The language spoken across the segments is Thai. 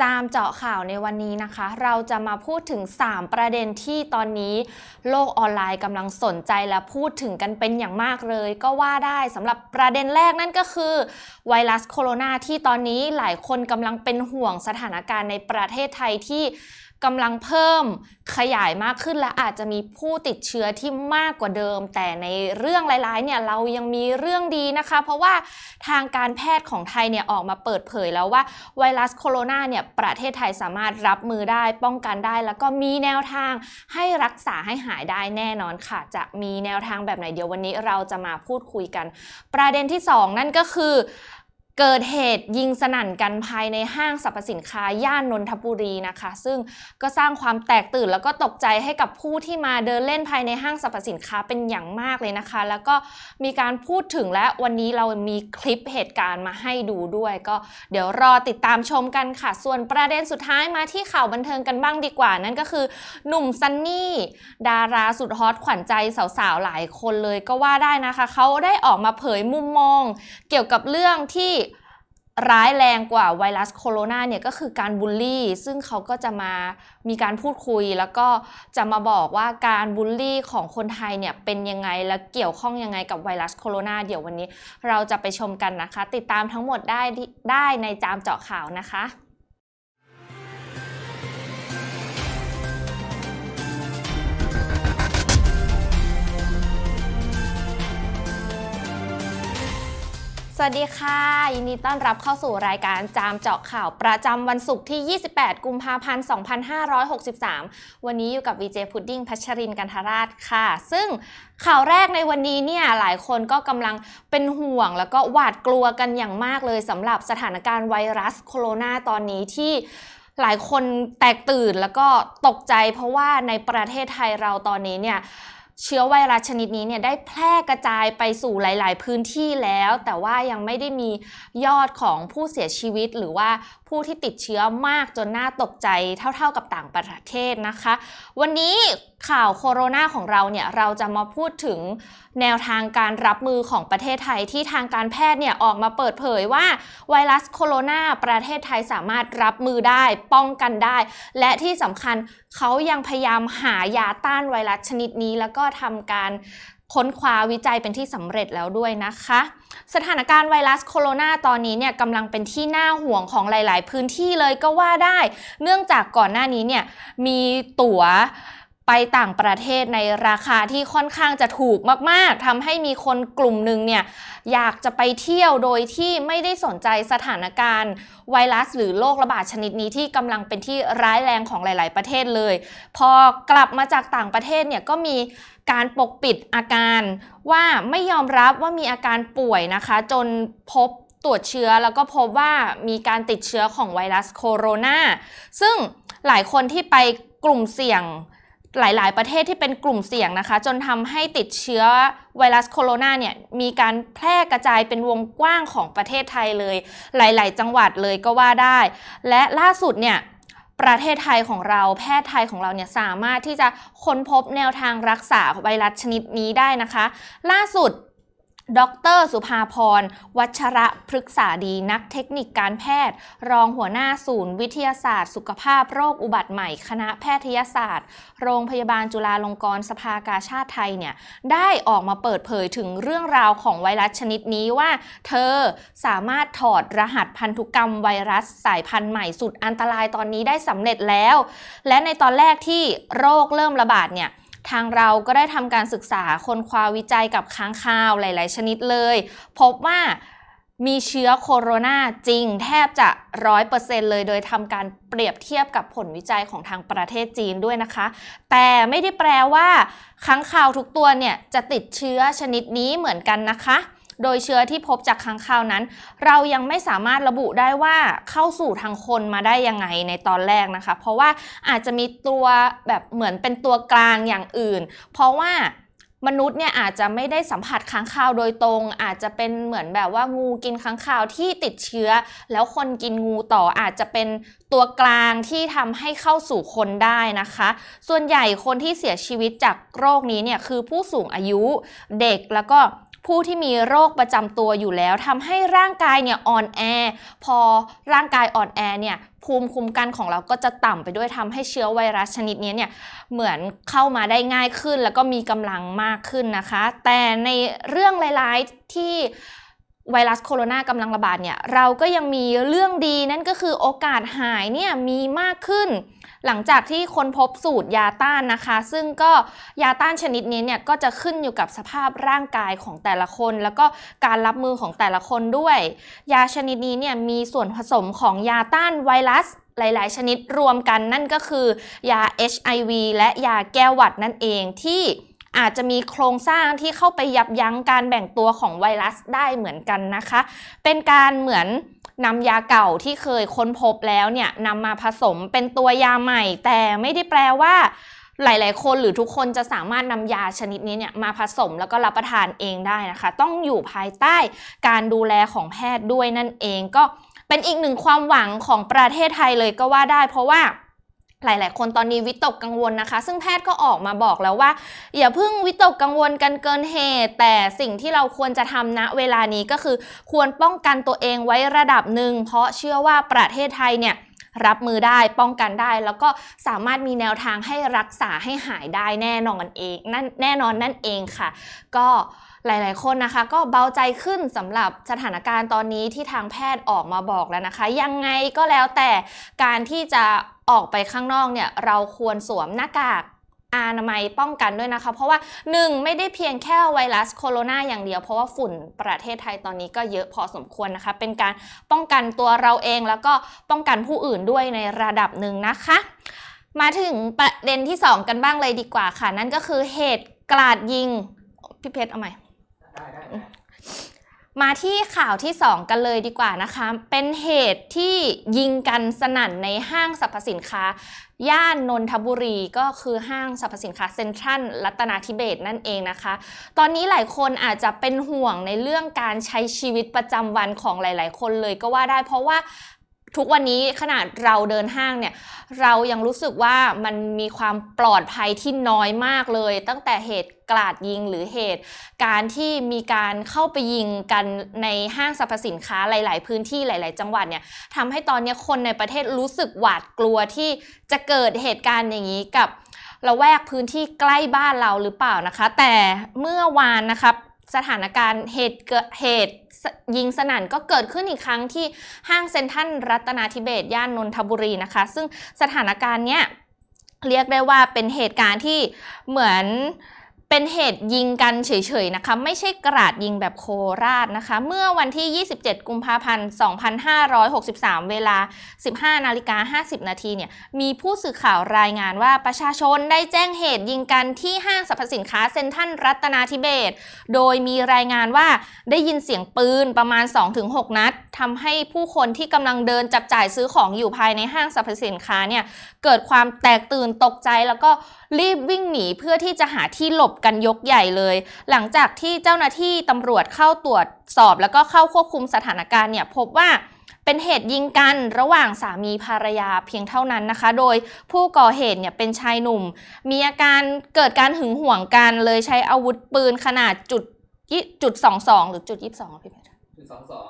จามเจาะข่าวในวันนี้นะคะ เราจะมาพูดถึง 3 ประเด็นที่ตอนนี้ โลกออนไลน์กำลังสนใจและพูดถึงกันเป็นอย่างมากเลย ก็ว่าได้สำหรับประเด็นแรกนั่นก็คือ ไวรัสโคโรนาที่ตอนนี้หลายคนกำลังเป็นห่วงสถานการณ์ในประเทศไทยที่ กำลังเพิ่มขยายมากขึ้นและอาจจะมีผู้ติดเชื้อที่มากกว่าเดิม แต่ในเรื่องร้ายๆเนี่ยเรายังมีเรื่องดีนะคะ เพราะว่าทางการแพทย์ของไทยเนี่ยออกมาเปิดเผยแล้วว่าไวรัสโคโรนาเนี่ยประเทศไทยสามารถรับมือได้ป้องกันได้ แล้วก็มีแนวทางให้รักษาให้หายได้แน่นอนค่ะ จะมีแนวทางแบบไหนเดี๋ยววันนี้เราจะมาพูดคุยกัน ประเด็นที่ 2 นั่นก็คือ เกิดเหตุยิงสนั่นกันภายในห้างสรรพสินค้าย่านนนทบุรีนะคะ ซึ่งก็สร้างความแตกตื่นแล้วก็ตกใจให้กับผู้ที่มาเดินเล่นภายในห้างสรรพสินค้าเป็นอย่างมากเลยนะคะ แล้วก็มีการพูดถึงและวันนี้เรามีคลิปเหตุการณ์มาให้ดูด้วย ก็เดี๋ยวรอติดตามชมกันค่ะ ส่วนประเด็นสุดท้ายมาที่ข่าวบันเทิงกันบ้างดีกว่า นั่นก็คือ หนุ่มซันนี่ ดาราสุดฮอตขวัญใจสาวๆหลายคนเลยก็ว่าได้นะคะเขาได้ออกมาเผยมุมมอง เกี่ยวกับเรื่องที่ ร้ายแรงกว่าไวรัสโคโรนาเนี่ยก็คือการบูลลี่ ซึ่งเขาก็จะมามีการพูดคุย แล้วก็จะมาบอกว่าการบูลลี่ของคนไทยเนี่ยเป็นยังไงและเกี่ยวข้องยังไงกับไวรัสโคโรนาเดี๋ยววันนี้เราจะไปชมกันนะคะ ติดตามทั้งหมดได้ได้ในจามเจาะข่าวนะคะ วัสดีค่ะ ยินดีต้อนรับเข้าสู่รายการจามเจาะข่าวประจำวันศุกร์ที่ 28 กุมภาพันธ์ 2563 วันนี้อยู่กับวีเจพุดดิ้งพัชรินกันทราชค่ะ ซึ่งข่าวแรกในวันนี้เนี่ยหลายคนก็กำลังเป็นห่วงแล้วก็หวาดกลัวกันอย่างมากเลยสำหรับสถานการณ์ไวรัสโคโรนาตอนนี้ที่หลายคนแตกตื่นแล้วก็ตกใจเพราะว่าในประเทศไทยเราตอนนี้เนี่ย เชื้อไวรัสชนิดนี้เนี่ยได้แพร่กระจายไปสู่หลาย ๆ พื้นที่แล้ว แต่ว่ายังไม่ได้มียอดของผู้เสียชีวิต หรือว่าผู้ที่ติดเชื้อมากจนน่าตกใจเท่า ๆ กับต่างประเทศนะคะ วันนี้ข่าวโคโรนาของเราเนี่ยเราจะมาพูดถึงแนวทางการรับมือของประเทศไทยที่ทางการแพทย์เนี่ยออกมาเปิดเผยว่าไวรัสโคโรนาประเทศไทยสามารถรับมือได้ป้องกันได้ และที่สำคัญเขายังพยายามหายาต้านไวรัสชนิดนี้ แล้วก็ทำการค้นคว้าวิจัยเป็นที่สำเร็จแล้วด้วยนะคะ สถานการณ์ไวรัสโคโรนาตอนนี้เนี่ยกำลังเป็นที่น่าห่วงของหลาย ๆ พื้นที่เลยก็ว่าได้ เนื่องจากก่อนหน้านี้เนี่ยมีตั๋วไปต่างประเทศในราคาที่ค่อนข้างจะถูกมาก ๆ ทำให้มีคนกลุ่มหนึ่งเนี่ยอยากจะไปเที่ยวโดยที่ไม่ได้สนใจสถานการณ์ไวรัสหรือโรคระบาดชนิดนี้ที่กำลังเป็นที่ร้ายแรงของหลาย ๆ ประเทศเลย พอกลับมาจากต่างประเทศเนี่ยก็มี การปกปิดอาการว่าไม่ยอมรับว่ามีอาการป่วยนะคะ จนพบตรวจเชื้อแล้วก็พบว่ามีการติดเชื้อของไวรัสโคโรนาซึ่งหลายคนที่ไปกลุ่มเสี่ยงหลาย ๆ ประเทศที่เป็นกลุ่มเสี่ยงนะคะ จนทำให้ติดเชื้อไวรัสโคโรนาเนี่ยมีการแพร่กระจายเป็นวงกว้างของประเทศไทยเลย หลาย ๆ จังหวัดเลยก็ว่าได้ และล่าสุดเนี่ย ประเทศไทยของเราแพทย์ไทยของเราเนี่ยสามารถที่จะค้นพบแนวทางรักษาไวรัสชนิดนี้ได้นะคะ ล่าสุด ดร สุภาพร วัชระพฤกษาดี นักเทคนิคการแพทย์ รองหัวหน้าศูนย์วิทยาศาสตร์ สุขภาพโรคอุบัติใหม่ คณะแพทยศาสตร์ โรงพยาบาลจุฬาลงกรณ์สภากาชาติไทยเนี่ยได้ออกมาเปิดเผยถึงเรื่องราวของไวรัสชนิดนี้ว่า เธอสามารถถอดรหัสพันธุกรรมไวรัสสายพันธุ์ใหม่สุดอันตรายตอนนี้ได้สำเร็จแล้ว และในตอนแรกที่โรคเริ่มระบาดเนี่ย ทางเราก็ได้ทำการศึกษาค้นคว้าวิจัยกับค้างคาวหลาย ๆ ชนิดเลย พบว่ามีเชื้อโคโรนาจริงแทบจะร้อยเปอร์เซ็นเลย โดยทำการเปรียบเทียบกับผลวิจัยของทางประเทศจีนด้วยนะคะ แต่ไม่ได้แปลว่าค้างคาวทุกตัวเนี่ยจะติดเชื้อชนิดนี้เหมือนกันนะคะ โดยเชื้อที่พบจากค้างคาวนั้น เรายังไม่สามารถระบุได้ว่าเข้าสู่ทางคนมาได้ยังไงในตอนแรกนะคะ เพราะว่าอาจจะมีตัวแบบเหมือนเป็นตัวกลางอย่างอื่น เพราะว่ามนุษย์เนี่ยอาจจะไม่ได้สัมผัสค้างคาวโดยตรง อาจจะเป็นเหมือนแบบว่างูกินค้างคาวที่ติดเชื้อ แล้วคนกินงูต่ออาจจะเป็นตัวกลางที่ทำให้เข้าสู่คนได้นะคะ ส่วนใหญ่คนที่เสียชีวิตจากโรคนี้เนี่ยคือผู้สูงอายุเด็กแล้วก็ ผู้ที่มีโรคประจำตัวอยู่แล้วทำให้ร่างกายเนี่ยอ่อนแอ พอร่างกายอ่อนแอเนี่ยภูมิคุ้มกันของเราก็จะต่ำไปด้วยทำให้เชื้อไวรัสชนิดนี้เนี่ยเหมือนเข้ามาได้ง่ายขึ้น แล้วก็มีกำลังมากขึ้นนะคะ แต่ในเรื่องร้ายๆที่ ไวรัสโคโรนากำลังระบาดเนี่ยเราก็ยังมีเรื่องดีนั่นก็คือโอกาสหายเนี่ยมีมากขึ้น หลังจากที่คนพบสูตรยาต้านนะคะ ซึ่งก็ยาต้านชนิดนี้เนี่ยก็จะขึ้นอยู่กับสภาพร่างกายของแต่ละคน แล้วก็การรับมือของแต่ละคนด้วย ยาชนิดนี้เนี่ยมีส่วนผสมของยาต้านไวรัสหลาย ๆ ชนิดรวมกันนั่นก็คือยา HIV และยาแก้หวัดนั่นเองที่ อาจจะมีโครงสร้างที่เข้าไปยับยั้งการแบ่งตัวของไวรัสได้เหมือนกันนะคะ เป็นการเหมือนนำยาเก่าที่เคยค้นพบแล้วเนี่ยนำมาผสมเป็นตัวยาใหม่ แต่ไม่ได้แปลว่าหลายๆ คนหรือทุกคนจะสามารถนำยาชนิดนี้เนี่ยมาผสมแล้วก็รับประทานเองได้นะคะ ต้องอยู่ภายใต้การดูแลของแพทย์ด้วยนั่นเองก็เป็นอีกหนึ่งความหวังของประเทศไทยเลยก็ว่าได้ เพราะว่า หลาย ๆ คนตอนนี้วิตกกังวลนะคะ ซึ่งแพทย์ก็ออกมาบอกแล้วว่า อย่าเพิ่งวิตกกังวลกันเกินเหตุ แต่สิ่งที่เราควรจะทำณเวลานี้ก็คือ ควรป้องกันตัวเองไว้ระดับหนึ่ง เพราะเชื่อว่าประเทศไทยเนี่ยรับมือได้ป้องกันได้ แล้วก็สามารถมีแนวทางให้รักษาให้หายได้แน่นอนเองนั่นแน่นอนนั่นเองค่ะ ก็หลาย ๆ คนนะคะ ก็เบาใจขึ้นสำหรับสถานการณ์ตอนนี้ที่ทางแพทย์ออกมาบอกแล้วนะคะ ยังไงก็แล้วแต่การที่จะ ออกไปข้างนอกเนี่ยเราควรสวมหน้ากากอนามัยป้องกันด้วยนะคะ เพราะว่า 1 ไม่ได้เพียงแค่ไวรัสโคโรนาอย่างเดียว เพราะว่าฝุ่นประเทศไทยตอนนี้ก็เยอะพอสมควรนะคะ เป็นการป้องกันตัวเราเองแล้วก็ป้องกันผู้อื่นด้วยในระดับหนึ่งนะคะ มาถึงประเด็นที่ 2 กันบ้างเลยดีกว่าค่ะ นั่นก็คือเหตุกราดยิงพี่เพชรเอาใหม่ มาที่ข่าวที่ 2 กันเลยดีกว่านะคะ เป็นเหตุที่ยิงกันสนั่นในห้างสรรพสินค้า ย่านนนทบุรีก็คือห้างสรรพสินค้าเซ็นทรัลรัตนาธิเบศนั่นเองนะคะ ตอนนี้หลายคนอาจจะเป็นห่วงในเรื่องการใช้ชีวิตประจำวันของหลาย ๆ คนเลยก็ว่าได้เพราะว่า ทุกวันนี้ขนาดเราเดินห้างเนี่ยเรายังรู้สึกว่ามันมีความปลอดภัยที่น้อยมากเลย ตั้งแต่เหตุกราดยิงหรือเหตุ การที่มีการเข้าไปยิงกันในห้างสรรพสินค้าหลาย ๆ พื้นที่หลาย ๆ จังหวัดเนี่ยทำให้ตอนนี้คนในประเทศรู้สึกหวาดกลัวที่จะเกิดเหตุการณ์อย่างนี้กับละแวกพื้นที่ใกล้บ้านเราหรือเปล่านะคะ แต่เมื่อวานนะครับ สถานการณ์เหตุเหตุยิงสนั่นก็เกิดขึ้นอีกครั้งที่ห้างเซ็นทรัลรัตนาธิเบศย่านนนทบุรีนะคะ ซึ่งสถานการณ์เนี้ยเรียกได้ว่าเป็นเหตุการณ์ที่เหมือน เป็นเหตุยิงกันเฉยๆนะคะ ไม่ใช่กราดยิงแบบโคราชนะคะ เมื่อวันที่ 27 กุมภาพันธ์ 2563 เวลา 15 นาฬิกา 50 นาทีเนี่ย มีผู้สื่อข่าวรายงานว่าประชาชนได้แจ้งเหตุยิงกันที่ห้างสรรพสินค้าเซ็นทรัลรัตนาธิเบศโดยมีรายงานว่าได้ยินเสียงปืนประมาณ 2-6 นัดทำให้ผู้คนที่กำลังเดินจับจ่ายซื้อของอยู่ภายในห้างสรรพสินค้าเนี่ย เกิดความแตกตื่นตกใจแล้วก็รีบวิ่งหนีเพื่อที่จะหาที่หลบกันยกใหญ่เลย หลังจากที่เจ้าหน้าที่ตำรวจเข้าตรวจสอบแล้วก็เข้าควบคุมสถานการณ์เนี่ยพบว่าเป็นเหตุยิงกันระหว่างสามีภรรยาเพียงเท่านั้นนะคะ โดยผู้ก่อเหตุเนี่ยเป็นชายหนุ่ม มีอาการเกิดการหึงหวงกันเลยใช้อาวุธปืนขนาดจุดยี่จุดสองสองหรือจุดยี่สิบสองพี่เพชรจุดสองสอง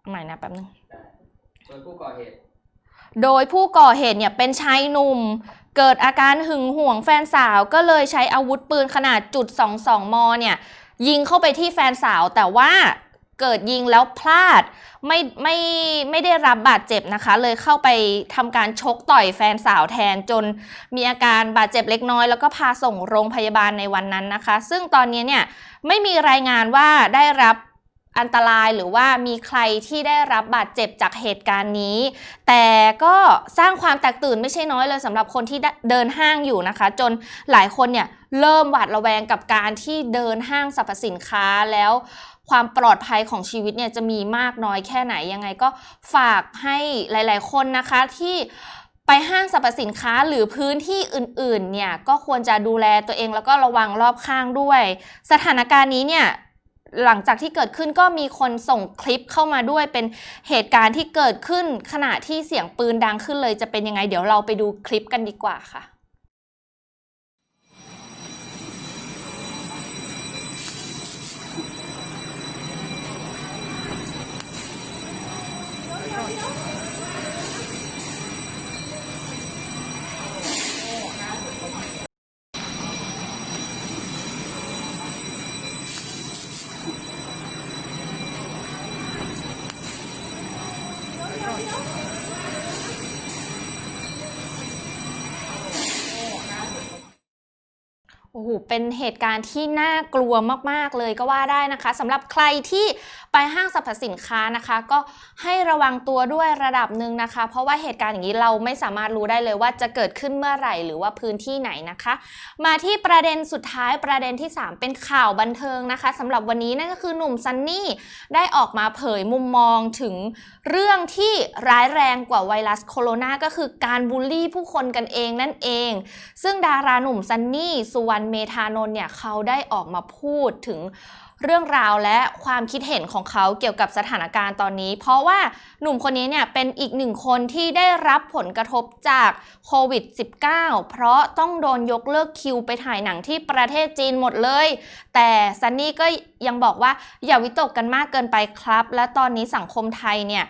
เอาใหม่นะแป๊บนึงได้โดยผู้ก่อเหตุ โดยผู้ก่อเหตุเนี่ยเป็นชายหนุ่ม เกิดอาการหึงหวงแฟนสาวก็เลยใช้อาวุธปืนขนาดจุด22มเนี่ยยิงเข้าไปที่แฟนสาวแต่ว่าเกิดยิงแล้วพลาดไม่ไม่ไม่ได้รับบาดเจ็บนะคะ เลยเข้าไปทำการชกต่อยแฟนสาวแทนจนมีอาการบาดเจ็บเล็กน้อย แล้วก็พาส่งโรงพยาบาลในวันนั้นนะคะ ซึ่งตอนนี้เนี่ยไม่มีรายงานว่าได้รับ อันตรายหรือว่ามีใครที่ได้รับบาดเจ็บจากเหตุการณ์นี้ แต่ก็สร้างความแตกตื่นไม่ใช่น้อยเลยสำหรับคนที่เดินห้างอยู่นะคะ จนหลายคนเนี่ยเริ่มหวาดระแวงกับการที่เดินห้างสรรพสินค้าแล้วความปลอดภัยของชีวิตเนี่ยจะมีมากน้อยแค่ไหนยังไงก็ฝากให้หลาย ๆ คนนะคะที่ไปห้างสรรพสินค้าหรือพื้นที่อื่น ๆ เนี่ยก็ควรจะดูแลตัวเองแล้วก็ระวังรอบข้างด้วย สถานการณ์นี้เนี่ย หลังจากที่เกิดขึ้นก็มีคนส่งคลิปเข้ามาด้วยเป็นเหตุการณ์ที่เกิดขึ้นขณะที่เสียงปืนดังขึ้นเลยจะเป็นยังไง เดี๋ยวเราไปดูคลิปกันดีกว่าค่ะ เโหเป็นเหตุการณ์ที่น่ากลัวมากๆเลยก็ว่าได้นะคะสำหรับใครที่ไปห้างสรรพสินค้านะคะ ก็ให้ระวังตัวด้วยระดับหนึ่งนะคะ เพราะว่าเหตุการณ์อย่างนี้เราไม่สามารถรู้ได้เลยว่าจะเกิดขึ้นเมื่อไหร่หรือว่าพื้นที่ไหนนะคะ มาที่ประเด็นสุดท้ายประเด็นที่ 3 เป็นข่าวบันเทิงนะคะสำหรับวันนี้นั่นก็คือหนุ่มซันนี่ได้ออกมาเผยมุมมองถึงเรื่องที่ร้ายแรงกว่าไวรัสโคโรนาก็คือการบูลลี่ผู้คนกันเองนั่นเอง ซึ่งดาราหนุ่มซันนี่สุวรรณเมธานนท์เนี่ยเขาได้ออกมาพูดถึงเรื่องราวและความคิดเห็นของเขาเกี่ยวกับสถานการณ์ตอนนี้ เพราะว่าหนุ่มคนนี้เนี่ยเป็นอีกหนึ่งคนที่ได้รับผลกระทบจากโควิด -19 เพราะต้องโดนยกเลิกคิวไปถ่ายหนังที่ประเทศจีนหมดเลย แต่ซันนี่ก็ยังบอกว่าอย่าวิตกกันมากเกินไปครับ และตอนนี้สังคมไทยเนี่ย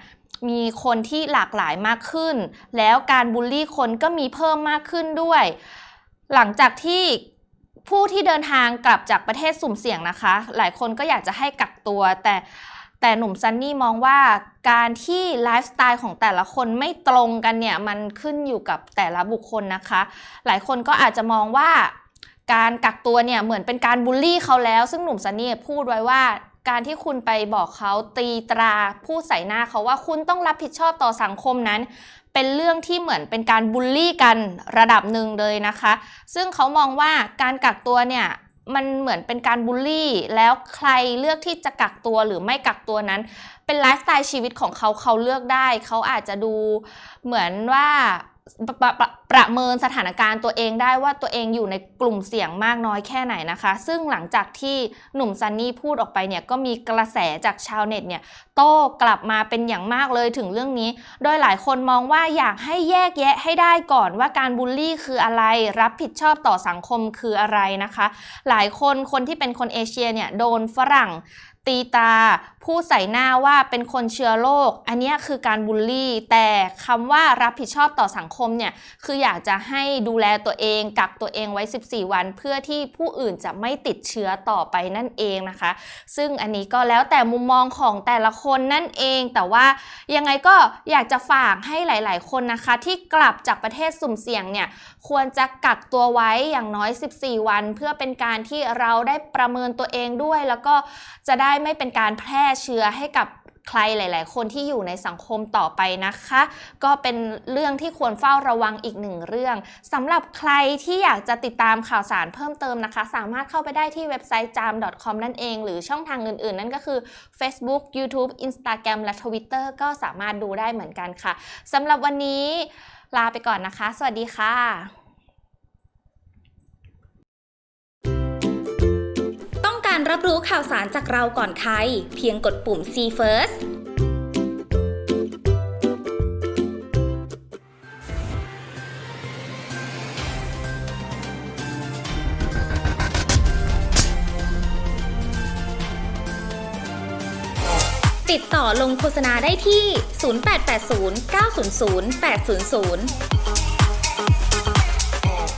มีคนที่หลากหลายมากขึ้น แล้วการบูลลี่คนก็มีเพิ่มมากขึ้นด้วย หลังจากที่ ผู้ที่เดินทางกลับจากประเทศสุ่มเสี่ยงนะคะ หลายคนก็อยากจะให้กักตัว แต่แต่หนุ่มซันนี่มองว่าการที่ไลฟ์สไตล์ของแต่ละคนไม่ตรงกันเนี่ย มันขึ้นอยู่กับแต่ละบุคคลนะคะ หลายคนก็อาจจะมองว่าการกักตัวเนี่ยเหมือนเป็นการบูลลี่เขาแล้ว ซึ่งหนุ่มซันนี่พูดไว้ว่าการที่คุณไปบอกเขาตีตราพูดใส่หน้าเขาว่าคุณต้องรับผิดชอบต่อสังคมนั้น เป็นเรื่องที่เหมือนเป็นการบูลลี่กันระดับหนึ่งเลยนะคะ ซึ่งเขามองว่าการกักตัวเนี่ยมันเหมือนเป็นการบูลลี่ แล้วใครเลือกที่จะกักตัวหรือไม่กักตัวนั้น เป็นไลฟ์สไตล์ชีวิตของเขาเขาเลือกได้ เขาอาจจะดูเหมือนว่า ประเมินสถานการณ์ตัวเองได้ว่าตัวเองอยู่ในกลุ่มเสี่ยงมากน้อยแค่ไหนนะคะ ซึ่งหลังจากที่หนุ่มซันนี่พูดออกไปเนี่ยก็มีกระแสจากชาวเน็ตเนี่ยโต้กลับมาเป็นอย่างมากเลยถึงเรื่องนี้ โดยหลายคนมองว่าอยากให้แยกแยะให้ได้ก่อนว่าการบูลลี่คืออะไร รับผิดชอบต่อสังคมคืออะไรนะคะ หลายคนคนที่เป็นคนเอเชียเนี่ยโดนฝรั่งตีตาพูดใส่หน้าว่าเป็นคนเชื้อโรคอันนี้คือการบูลลี่ แต่คำว่ารับผิดชอบต่อสังคมเนี่ยคืออยากจะให้ดูแลตัวเอง กักตัวเองไว้ 14 วัน เพื่อที่ผู้อื่นจะไม่ติดเชื้อต่อไปนั่นเองนะคะ ซึ่งอันนี้ก็แล้วแต่มุมมองของแต่ละคนนั่นเอง แต่ว่ายังไงก็อยากจะฝากให้หลาย ๆ คนนะคะ ที่กลับจากประเทศสุ่มเสี่ยงเนี่ยควรจะกักตัวไว้อย่างน้อย 14 วัน เพื่อเป็นการที่เราได้ประเมินตัวเองด้วย แล้วก็จะได้ไม่เป็นการแพร่เชื้อให้กับ ใครหลาย ๆ คนที่อยู่ในสังคมต่อไปนะคะ ก็เป็นเรื่องที่ควรเฝ้าระวังอีกหนึ่งเรื่องสำหรับใครที่อยากจะติดตามข่าวสารเพิ่มเติมนะคะ สามารถเข้าไปได้ที่เว็บไซต์ jam.com นั่นเอง หรือช่องทางอื่น ๆ นั่นก็คือ Facebook YouTube Instagram และ Twitter ก็สามารถดูได้เหมือนกันค่ะสำหรับวันนี้ลาไปก่อนนะคะ สวัสดีค่ะ รับรู้ข่าวสารจากเราก่อนใคร เพียงกดปุ่ม See First ติดต่อลงโฆษณาได้ที่ 0880 900 800เ